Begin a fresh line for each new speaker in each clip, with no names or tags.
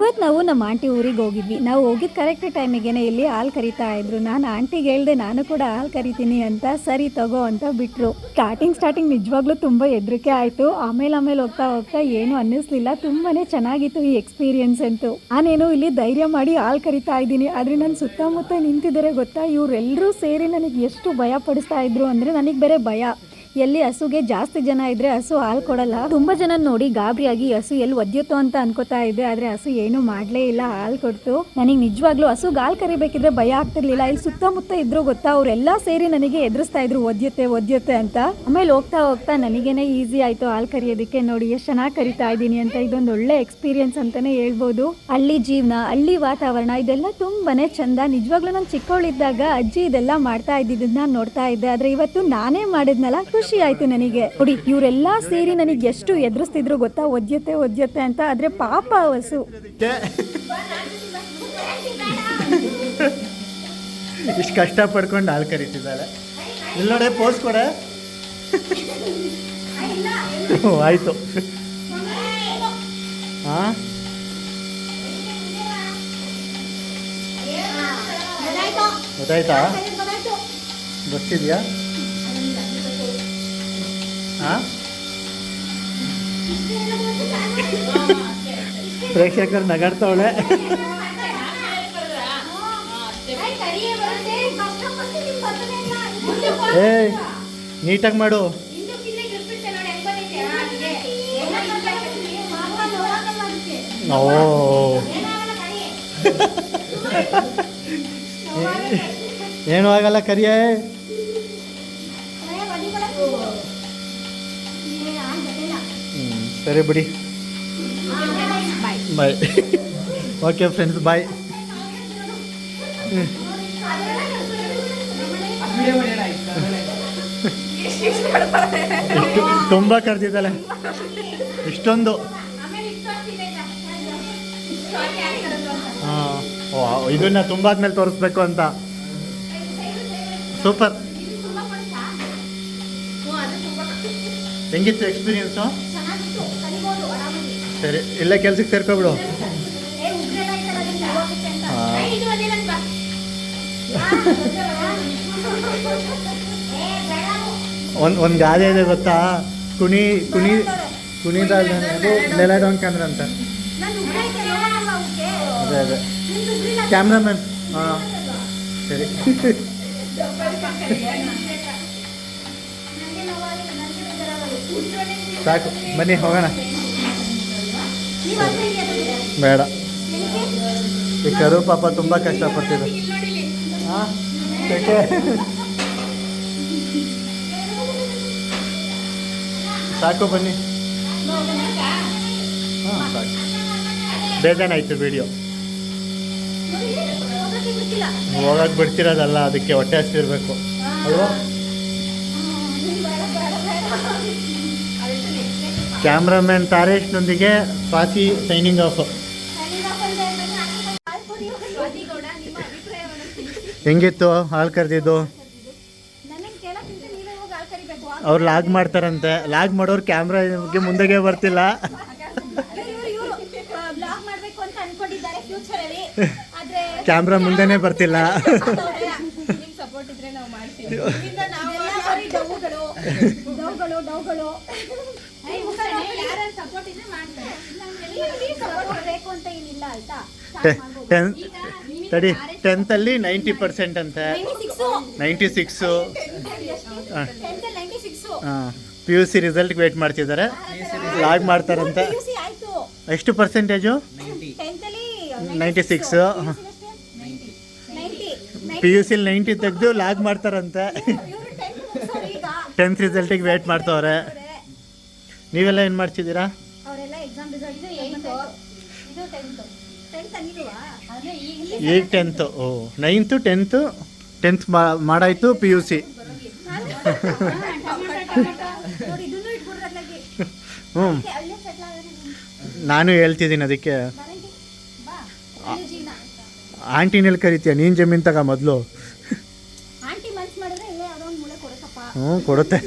ಇವತ್ತು ನಾವು ನಮ್ಮ ಆಂಟಿ ಊರಿಗೆ ಹೋಗಿದ್ವಿ. ನಾವು ಹೋಗಿದ್ ಕರೆಕ್ಟ್ ಟೈಮಿಗೆನೆ ಇಲ್ಲಿ ಹಾಲು ಕರಿತಾ ಇದ್ರು. ನಾನು ಆಂಟಿಗೆ ಹೇಳ್ದೆ, ನಾನು ಕೂಡ ಹಾಲು ಕರಿತೀನಿ ಅಂತ. ಸರಿ, ತಗೋ ಅಂತ ಬಿಟ್ರು. ಸ್ಟಾರ್ಟಿಂಗ್ ಸ್ಟಾರ್ಟಿಂಗ್ ನಿಜವಾಗ್ಲೂ ತುಂಬ ಹೆದರಿಕೆ ಆಯಿತು. ಆಮೇಲೆ ಆಮೇಲೆ ಹೋಗ್ತಾ ಹೋಗ್ತಾ ಏನು ಅನ್ನಿಸ್ಲಿಲ್ಲ. ತುಂಬಾನೇ ಚೆನ್ನಾಗಿತ್ತು ಈ ಎಕ್ಸ್ಪೀರಿಯನ್ಸ್ ಅಂತೂ. ನಾನೇನು ಇಲ್ಲಿ ಧೈರ್ಯ ಮಾಡಿ ಹಾಲು ಕರಿತಾ ಇದ್ದೀನಿ. ಆದರೆ ನನ್ನ ಸುತ್ತಮುತ್ತ ನಿಂತಿದ್ದಾರೆ ಗೊತ್ತಾ? ಇವರೆಲ್ಲರೂ ಸೇರಿ ನನಗೆ ಎಷ್ಟು ಭಯ ಪಡಿಸ್ತಾ ಇದ್ರು ಅಂದರೆ ನನಗೆ ಬೇರೆ ಭಯ. ಎಲ್ಲಿ ಹಸುಗೆ ಜಾಸ್ತಿ ಜನ ಇದ್ರೆ ಹಸು ಹಾಲು ಕೊಡಲ್ಲ. ತುಂಬಾ ಜನ ನೋಡಿ ಗಾಬರಿಯಾಗಿ ಹಸು ಎಲ್ಲಿ ಒದ್ಯುತ್ತೋ ಅಂತ ಅನ್ಕೋತಾ ಇದೆ ಆದ್ರೆ ಹಸು ಏನು ಮಾಡ್ಲೇ ಇಲ್ಲ, ಹಾಲು ಕೊಡ್ತು. ನನಗೆ ನಿಜವಾಗ್ಲೂ ಹಸು ಹಾಲು ಕರಿಬೇಕಿದ್ರೆ ಭಯ ಆಗ್ತಿರ್ಲಿಲ್ಲ. ಇಲ್ಲಿ ಸುತ್ತಮುತ್ತ ಇದ್ರು ಗೊತ್ತಾ ಅವರೆಲ್ಲ ಸೇರಿ ನನಗೆ ಎದುರಿಸ್ತಾ ಇದ್ರು, ಒದ್ಯುತ್ತೆ ಒದ್ಯುತ್ತೆ ಅಂತ. ಆಮೇಲೆ ಹೋಗ್ತಾ ಹೋಗ್ತಾ ನನಗೇನೆ ಈಸಿ ಆಯ್ತು ಹಾಲು ಕರಿಯೋದಕ್ಕೆ ನೋಡಿ, ಎಷ್ಟು ಚೆನ್ನಾಗಿ ಕರಿತಾ ಇದ್ದೀನಿ ಅಂತ. ಇದೊಂದು ಒಳ್ಳೆ ಎಕ್ಸ್ಪೀರಿಯನ್ಸ್ ಅಂತಾನೆ ಹೇಳ್ಬೋದು. ಹಳ್ಳಿ ಜೀವನ, ಹಳ್ಳಿ ವಾತಾವರಣ, ಇದೆಲ್ಲ ತುಂಬಾನೇ ಚಂದ. ನಿಜವಾಗ್ಲೂ ನಾನು ಚಿಕ್ಕವಳಿದ್ದಾಗ ಅಜ್ಜಿ ಇದೆಲ್ಲ ಮಾಡ್ತಾ ಇದ್ದಿದ್ದನ್ನ ನೋಡ್ತಾ ಇದ್ದೆ. ಆದ್ರೆ ಇವತ್ತು ನಾನೇ ಮಾಡಿದ್ನಲ್ಲ ಆಯ್ತು ನನಗೆ. ನೋಡಿ ಇವರೆಲ್ಲ ಸೇರಿ ನನಗೆ ಎಷ್ಟು ಎದುರಿಸ್ತಿದ್ರು ಗೊತ್ತಾ? ಒದ್ಯತೆ ಒದ್ಯತೆ ಅಂತ. ಆದ್ರೆ ಪಾಪ ಹಸು
ಇಷ್ಟು ಕಷ್ಟ ಪಡ್ಕೊಂಡು ಹಾಲು ಕರಿತಿದ್ದಾಳೆ ಇಲ್ಲಿ ನೋಡಿ ಪೋಸ್ ಕೊಡ. ಆಯ್ತು. ಹಾಂ ಗೊತ್ತಾಯ್ತಾ? ಗೊತ್ತಿದ್ಯಾ? ಪ್ರೇಕ್ಷಕರು ನಗಾಡ್ತವಳೆ. ಏ ನೀಟಾಗಿ ಮಾಡು. ಓ. ಏನು ಆಗಲ್ಲ ಕರಿಯೇ. ಸರಿ ಬಿಡಿ. ಬಾಯ್ ಓಕೆ ಫ್ರೆಂಡ್ಸ್ ಬಾಯ್ ತುಂಬ ಕರೆದಿದ್ದಾಳೆ. ಇಷ್ಟೊಂದು. ಹಾಂ. ಇದನ್ನ ತುಂಬ ಆದ್ಮೇಲೆ ತೋರಿಸ್ಬೇಕು ಅಂತ. ಸೂಪರ್ ಹೆಂಗಿತ್ತು ಎಕ್ಸ್ಪೀರಿಯನ್ಸು ಸರಿ ಇಲ್ಲ ಕೆಲ್ಸಕ್ಕೆ ಸೇರ್ಕೊಬಿಡು. ಒಂದು ಒಂದು ಗಾದೆ ಇದೆ ಗೊತ್ತಾ? ಕುಣಿ ಕುಣಿ ಕುಣಿದಾಗ ಅದು ನೆಲಡೋನ್ಕಂದ್ರ ಅಂತ. ಅದೇ ಅದೇ. ಕ್ಯಾಮ್ರಾಮನ್ ಹಾಂ. ಸರಿ. ಸಾಕು ಬನ್ನಿ ಹೋಗೋಣ. ಬೇಡ. ಈ ಕರು ಪಾಪ ತುಂಬ ಕಷ್ಟಪಡ್ತಿದೆ ಹಾಂ? ಸಾಕು ಬನ್ನಿ. ಹಾಂ ಸಾಕು. ಬೇಜಾನಾಯ್ತು ವಿಡಿಯೋ ಹೋಗಕ್ಕೆ ಬಿಡ್ತಿರೋದಲ್ಲ ಅದಕ್ಕೆ ಹೊಟ್ಟೆ ಹಸ್ತಿರ್ಬೇಕು. ಅಲ್ವಾ? ಕ್ಯಾಮ್ರಾಮನ್ ತಾರೇಶ್ನೊಂದಿಗೆ ಸ್ವಾತಿ ಸೈನಿಂಗ್ ಆಫ್. ಹೆಂಗಿತ್ತು ಹಾಲು ಕರೆದಿದ್ದು? ಅವ್ರು ಲಾಗ್ ಮಾಡ್ತಾರಂತೆ. ಲಾಗ್ ಮಾಡೋರು ಕ್ಯಾಮ್ರಾಗೆ ಮುಂದೆಗೆ ಬರ್ತಿಲ್ಲ. ಕ್ಯಾಮ್ರಾ ಮುಂದೆನೇ ಬರ್ತಿಲ್ಲ
ನಿಮ್ ಸಪೋರ್ಟ್ ಇದ್ರೆ ನಾವು ಮಾಡ್ತೀವಿ ಇದೆಲ್ಲ ಬರೀ ಡೌಗಳು ಡೌಗಳು ಡೌಗಳು ಸಪೋರ್ಟ್ ಇದ್ರೆ ಮಾಡ್ತಾರೆ ಸಪೋರ್ಟ್ ಬೇಕು ಅಂತ ಏನಿಲ್ಲ ಆಯ್ತಾ
ಟೆನ್ ತಡಿ ಟೆಂತಲ್ಲಿ ನೈಂಟಿ ಪರ್ಸೆಂಟ್ ಅಂತೆ. Ninety six P U C ರಿಸಲ್ಟ್ಗೆ wait ಮಾಡ್ತಿದ್ದಾರೆ. ಲಾಗ್ ಮಾಡ್ತಾರಂತೆ. ಎಷ್ಟು percentage ninety six P U ಸಿಲಿ ninety ತೆಗೆದು ಲಾಗ್ ಮಾಡ್ತಾರಂತೆ.
ಟೆಂತ್
ರಿಸಲ್ಟಿಗೆ ವೇಟ್ ಮಾಡ್ತವ್ರೆ. ನೀವೆಲ್ಲ ಏನು ಮಾಡ್ತಿದ್ದೀರಾ?
ಈಗ
ಟೆಂತು ಓ ನೈನ್ತು ಟೆಂತು ಟೆಂತ್ ಮಾಡಾಯ್ತು ಪಿ ಯು ಸಿ ಹ್ಞೂ ನಾನು ಹೇಳ್ತಿದ್ದೀನಿ ಅದಕ್ಕೆ. ಆಂಟಿನಲ್ಲಿ ಕರಿತೀಯ ನೀನು ಜಮೀನು ತಗ ಮೊದಲು.
ಹ್ಞೂ ಕೊಡುತ್ತೆ. ಮಾಡಿದ್ರೆ ಇಲ್ಲೇ ಯಾವ್ದೋ ಒಂದು ಮೂಳೆ ಕೊಡಕಪ್ಪ
ಹ್ಞೂ ಕೊಡುತ್ತೆ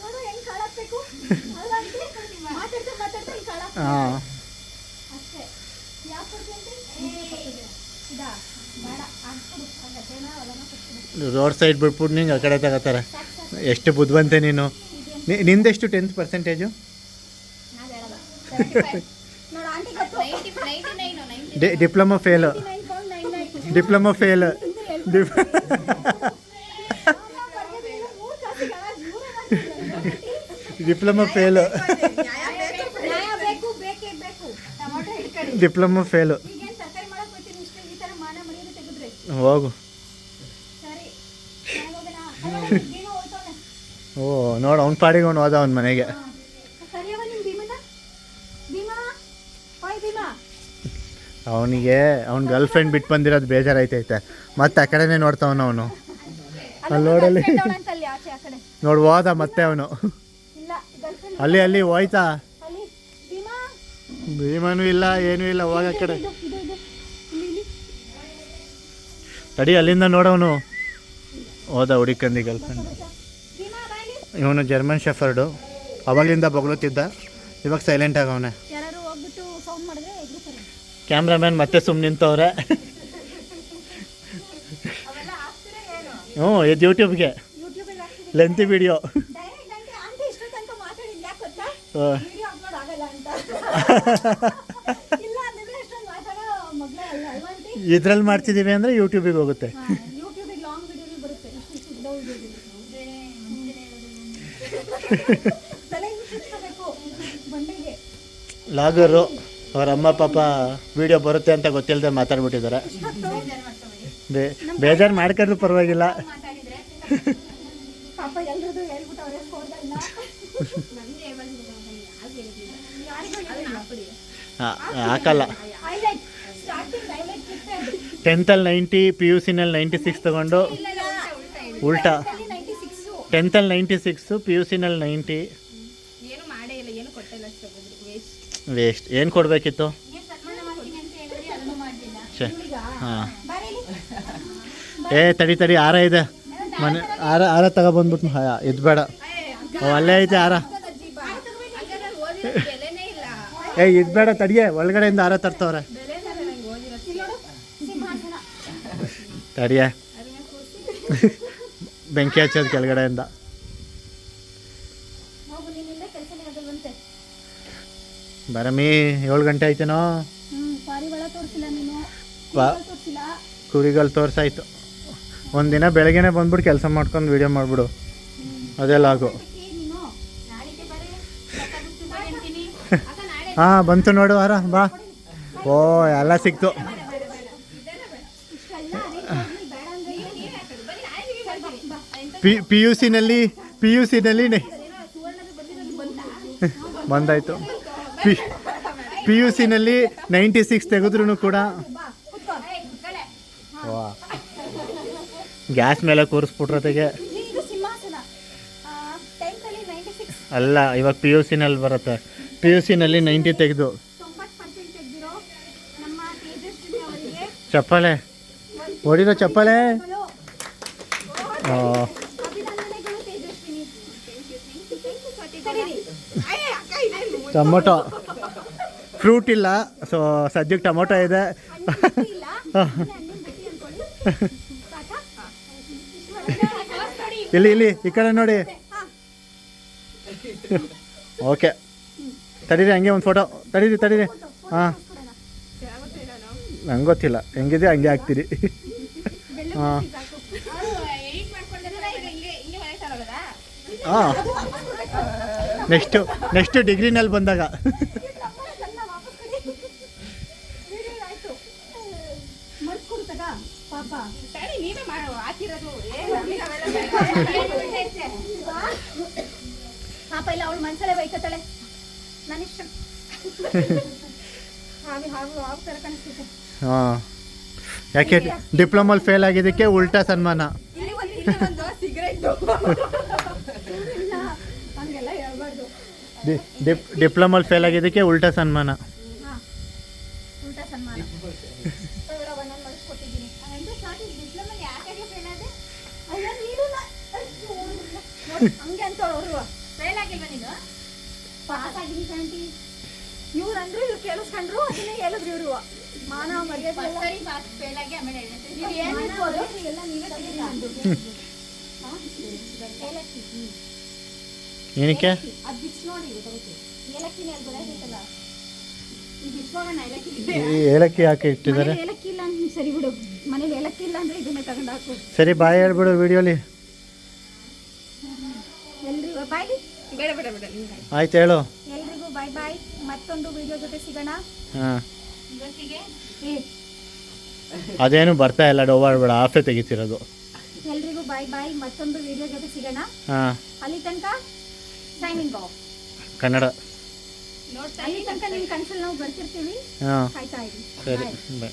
ನೋಡು ಹೆಂಗ್ ಕಾಳಾಕ್ಬೇಕು ಅಲ್ವಾ aunty? ಮಾತಾಡ್ತಾ ಮಾತಾಡ್ತಾ ಹಿಂಗ್ ಕಾಳಾಕ್ಬೇಕು.
ಹಾಂ ರೋಡ್ ಸೈಡ್ ಬಿಟ್ಬಿಟ್ಟು ನಿಂಗೆ ಆ ಕಡೆ ತಗೋತಾರೆ ಎಷ್ಟು ಬುದ್ಧಿವಂತೆ ನೀನು ನಿ- ನಿಂದೆಷ್ಟು ಟೆಂತ್ ಪರ್ಸೆಂಟೇಜು
ನೋಡು ಆಂಟಿ ಗೊತ್ತು
ninety ninety nine ninety
D diploma fail
nine point nine nine
diploma fail drip diploma fail
ನ್ಯಾಯ ಬೇಕು ಬೇಕೇ ಬೇಕು ಟೊಮಾಟೊ ಹಿಡ್ಕೊಳ್ಳಿ
ಡಿಪ್ಲೊಮಾ ಫೇಲು
ಈಗೇನು ತರಕಾರಿ ಮಾಡಕ್ ಹೋಗ್ತೀನಿ ಇಷ್ಟು ಈ ಥರ ಮಾನ ಮರ್ಯಾದೆ ತೆಗೆದ್ರೆ
ಹೋಗು ಓ ನೋಡು ಅವ್ನ ಪಾಡಿಗೆ ಅವ್ನು ಹೋದ ಅವನ ಮನೆಗೆ. ಅವನಿಗೆ ಅವ್ನ ಗರ್ಲ್ ಫ್ರೆಂಡ್ ಬಿಟ್ಟು ಬಂದಿರೋದು ಬೇಜಾರಾಯ್ತೈತೆ. ಮತ್ತೆ ಆ ಕಡೆನೇ ನೋಡ್ತಾವನ ಅವನು. ಅಲ್ಲಿ ನೋಡಲ್ಲಿ ನೋಡ್ ಹೋದ ಮತ್ತೆ ಅವನು. ಅಲ್ಲಿ ಅಲ್ಲಿ ಹೋಯ್ತಾ? ಭೀಮನೂ ಇಲ್ಲ ಏನೂ ಇಲ್ಲ ಹೋಗ ಕಡೆ
ಇದು ಇದು ಇದು ಇಲ್ಲಿ ಇಲ್ಲಿ
ತಡಿ ಅಲ್ಲಿಂದ ನೋಡವನು. ಹೋದ ಹುಡಿಕಂದಿ
ಗರ್ಲ್ಫ್ರೆಂಡ್
ಇವನು ಜರ್ಮನ್ ಶೆಫರ್ಡು ಅವಾಗಲಿಂದ ಬೊಗಳುತ್ತಿದ್ದ. ಇವಾಗ ಸೈಲೆಂಟ್ ಆಗವನೆ. ಕ್ಯಾಮ್ರಾಮ್ಯಾನ್ ಮತ್ತೆ ಸುಮ್ಮನೆ ನಿಂತವ್ರೆ. ಹ್ಞೂ ಇದು ಯೂಟ್ಯೂಬ್ಗೆ lengthy video
direct aunty aunty ಇಷ್ಟು ತನಕ ಮಾತಾಡಿಲ್ಲ ಯಾಕೆ ಗೊತ್ತಾ
ಹಾಂ
ವಿಡಿಯೋ ಅಪ್ಲೋಡ್ ಆಗಲ್ಲ ಅಂತ ಇಲ್ಲ ಅಂದಿದ್ರೆ ಇಷ್ಟೊಂದು ಮಾತಾಡೋ ಮಗಳೇ ಅಲ್ಲ ಅಲ್ವಾ ಆಂಟಿ
ಇದ್ರಲ್ಲಿ ಮಾಡ್ತಿದ್ದೀವಿ ಅಂದರೆ ಯೂಟ್ಯೂಬಿಗೆ ಹೋಗುತ್ತೆ.
ಯೂಟ್ಯೂಬಿಗೆ ಲಾಂಗ್ ವಿಡಿಯೋಗಳು ಬರುತ್ತೆ. ಇಷ್ಟು ಇಷ್ಟು ಉದ್ದ ವಿಡಿಯೋಗಳು ತಲೆ ಹಿಂಗೆ ಸುತ್ಕೋಬೇಕು ಬಂಡೆಗೆ.
ಲಾಗರು ಅವ್ರ ಅಮ್ಮ ಪಾಪ ವಿಡಿಯೋ ಬರುತ್ತೆ ಅಂತ ಗೊತ್ತಿಲ್ಲದೆ ಮಾತಾಡ್ಬಿಟ್ಟಿದ್ದಾರೆ. ಬೇ ಬೇಜಾರು ಮಾಡ್ಕೊಂಡ್ರು ಪರವಾಗಿಲ್ಲ.
ಪಾಪ ಎಲ್ರದ್ದು
ಹಾ- ಹಾಕಲ್ಲ.
ಹೈಲೈಟ್
ಟೆಂತಲ್ಲಿ ನೈಂಟಿ ಪಿ ಯು ಸಿನಲ್ಲಿ ನೈಂಟಿ ಸಿಕ್ಸ್ ತೊಗೊಂಡು ಉಲ್ಟಾ. ಟೆಂತಲ್ಲಿ ನೈಂಟಿ ಸಿಕ್ಸು ಪಿ ಯು ಸಿನಲ್ಲಿ ನೈಂಟಿ
ಏನು ಮಾಡೇ ಇಲ್ಲ ಏನು ಕೊಟ್ಟಿಲ್ಲ ಅಷ್ಟೇ ವೇಸ್ಟ್
ವೇಸ್ಟ್ ಏನು ಕೊಡಬೇಕಿತ್ತು? ಹಾಂ. ಏ ತಡಿ ತಡಿ ಆರ ಇದೆ. ಮನೆ ಆರ ಆರ ತಗೊಬಂದ್ಬಿಟ್ಟು ಹಾಯ ಇದು ಬೇಡ. ಓ ಅಲ್ಲೇ ಐತೆ ಆರ.
ಹಂಗಾದ್ರೆ ಬೆಲೆನೇ ಇಲ್ಲ
ಏ ಇದು ಬೇಡ ತಡಿಯೇ. ಒಳಗಡೆಯಿಂದ ಆರ ತರ್ತವ್ರೆ
ಬೆಲೆನೇ ಇಲ್ಲ ನಂಗೆ ಓದಿರೋ
ನೋಡು ಸಿಂಹಾಸನ
ತಡಿಯೇ ಬೆಂಕಿ ಹಚ್ಚೋದು ಕೆಳಗಡೆಯಿಂದ. ಬರಮಿ ಏಳು ಗಂಟೆ ಆಯ್ತೇನೋ? ಕುರಿಗಳು ತೋರ್ಸಾಯ್ತು. ಒಂದಿನ ಬೆಳಗ್ಗೆನೆ ಬಂದ್ಬಿಟ್ಟು ಕೆಲಸ ಮಾಡ್ಕೊಂಡು ವಿಡಿಯೋ ಮಾಡಿಬಿಡು.
ಅದೆಲ್ಲ ಆಗು.
ಹಾಂ ಬಂತು ನೋಡು ಅರ ಬಾ. ಓ ಎಲ್ಲ ಸಿಕ್ತು
ಇಷ್ಟೆಲ್ಲ ಅರೇಂಜ್ ಬೇಡ ಅಂದ್ರೆ
ನೀವೇ ಹಾಕೋದು ಬನ್ನಿ ನಾಳೆ ನೀವೇ ಬರ್ತೀವಿ
ಪಿ ಯು ಸಿನಲ್ಲಿ, ಪಿ ಯು ಸಿನಲ್ಲಿ ಬಂದಾಯಿತು. ಪಿ ಪಿ ಯು ಸಿನಲ್ಲಿ ನೈಂಟಿ ಸಿಕ್ಸ್ ತೆಗೆದ್ರೂ ಕೂಡ. ಗ್ಯಾಸ್ ಮೇಲೆ ಕೂರಿಸ್ಬಿಟ್ರತೆಗೆ ಅಲ್ಲ, ಇವಾಗ ಪಿ ಯು ಸಿನಲ್ಲಿ ಬರುತ್ತೆ. ಪಿ ಯು ಸಿನಲ್ಲಿ ನೈಂಟಿ ತೆಗೆದು. ಚಪ್ಪಾಳೆ. ಹೊಡಿರೋ ಚಪ್ಪಲೆ
ಗಳು.
ಆ,
ಅಭಿನಂದನೆಗಳು ತೇಜಸ್ವಿನಿ ತಡೀರಿ.
ಟೊಮೊಟೊ. ಫ್ರೂಟ್ ಇಲ್ಲ, ಸೊ ಸದ್ಯಕ್ಕೆ ಟೊಮೊಟೊ ಇದೆ.
ಇಲ್ಲಿ
ಇಲ್ಲಿ, ಈ ಕಡೆ ನೋಡಿ. ಓಕೆ. ತಡೀರಿ, ಹಂಗೆ ಒಂದು ಫೋಟೋ ತಡೀರಿ ತಡೀರಿ. ಹಾಂ. ನಂಗೆ ಗೊತ್ತಿಲ್ಲ. ಹೆಂಗಿದೆ, ಹಂಗೆ ಹಾಕ್ತೀರಿ. ಹಾಂ
ಎಡಿಟ್ ಮಾಡ್ಕೊಂಡಿದ್ರೆ ಈಗ ಹಿಂಗೆ ಹಿಂಗೆ ಮನೆ ತರೋದಾ
ಹಾಂ. ನೆಕ್ಸ್ಟು ನೆಕ್ಸ್ಟು ಡಿಗ್ರಿನಲ್ಲಿ ಬಂದಾಗ.
ಪಾಪ ಇಲ್ಲ ಅವಳು ಮನ್ಸಲ್ಲೇ ಬೈಕತ್ತಾಳೆ.
ಯಾಕೆ ಡಿಪ್ಲೊಮಲ್ಲಿ ಫೇಲ್ ಆಗಿದ್ದಕ್ಕೆ ಉಲ್ಟಾ ಸನ್ಮಾನ.
ಇಲ್ಲಿ ಒಂದು ಇಲ್ಲಿ ಒಂದು ಸಿಗರೇಟ್
ಇಲ್ಲ
ಡಿ ಡಿಪ್ ಫೇಲ್ ಆಗಿದ್ದಕ್ಕೆ ಉಲ್ಟಾ ಸನ್ಮಾನ.
ಹಾಂ ಉಲ್ಟಾ ಸನ್ಮಾನ. ತಗೊಳ್ರವ್ವ, ನಾನು ಮಾಡಿಸ್ಕೊಟ್ಟಿದ್ದೀನಿ. ಅಂದ್ರೆ ಸ್ಟಾರ್ಟಿಂಗ್ ಡಿಪ್ಲೊಮಾ ಯಾಕಾಗೆ ಫೇಲ್ ಆದೆ? ಅಯ್ಯೋ ನೀನು ನಾ- ಹಂಗೆ ಅಂತ ಅವರು.
ಫೇಲ್ ಆಗಿಲ್ವಾ ನೀನು?
ಪಾಸ್ ಆಗಿದ್ದೀನಿ ಆಂಟಿ ಇವ್ರು ಅಂದ್ರೆ ಇವ್ರು ಕೇಳಿಸ್ಕೊಂಡ್ರು ಅದನ್ನೇ ಹೇಳಿದ್ರು ಇವರು. ಮರ್ಯಾದೆ
ಸರಿ ಫಾಸ್ಟ್ ಫೇಲ್ ಆಗಿ ಆಮೇಲೆ
ನೀವು ಏನ್ ಇರ್ಬೋದು? ಎಲ್ಲ ನೀವೇ ಹಾ? ಏಲಕ್ಕಿ.
ಏನಕ್ಕೆ?
ಅದ್ ಬಿಚ್ಚ್ ನೋಡಿ. ಏಲಕ್ಕಿನೇ
ಏಲಕ್ಕಿ
ಹಾಕಿ ಇಟ್ಟಿದ್ದಾರೆ?
ಮನೇಲಿ ಏಲಕ್ಕಿ ಇಲ್ಲ ಅಂದ್ರೆ ಸರಿ ಬಿಡು. ಮನೇಲಿ ಏಲಕ್ಕಿ ಇಲ್ಲ ಅಂದ್ರೆ ಇದನ್ನೇ ತಗೊಂಡು ಹಾಕು.
ಸರಿ ಬಾಯ್ ಹೇಳ್ಬಿಡು ವಿಡಿಯೋಲಿ.
ಎಲ್ರಿಗೂ ಬಾಯ್
ಬೇಡ ಬೇಡ ಬೇಡ
ಆಯ್ತು ಹೇಳು.
ಎಲ್ರಿಗೂ ಬಾಯ್ ಬಾಯ್. ಮತ್ತೊಂದು ವಿಡಿಯೋ ಜೊತೆ ಸಿಗೋಣ.
ಹಾಂ. ಅದೇನು ಬರ್ತಾ ಇಲ್ಲ ಡೋವಾಡ್ಬೇಡ ಆಫೇ ತೆಗಿತಿರೋದು.
ಎಲ್ರಿಗೂ ಬಾಯ್ ಬಾಯ್ ಮತ್ತೊಂದು ವಿಡಿಯೋ ಜೊತೆ ಸಿಗೋಣ.
ಹಾಂ.
ಅಲ್ಲಿ ತನಕ ಸೈನಿಂಗ್ ಆಫ್
ಕನ್ನಡ.
ಅಲ್ಲಿ ತನಕ ನಿಮ್ಮ ಕನ್ಸಲ್ಲಿ ನಾವು ಬರ್ತಿರ್ತೀವಿ.
ಹಾಂ.
ಕಾಯ್ತಾ ಇರಿ
ಸರಿ. ಬಾಯ್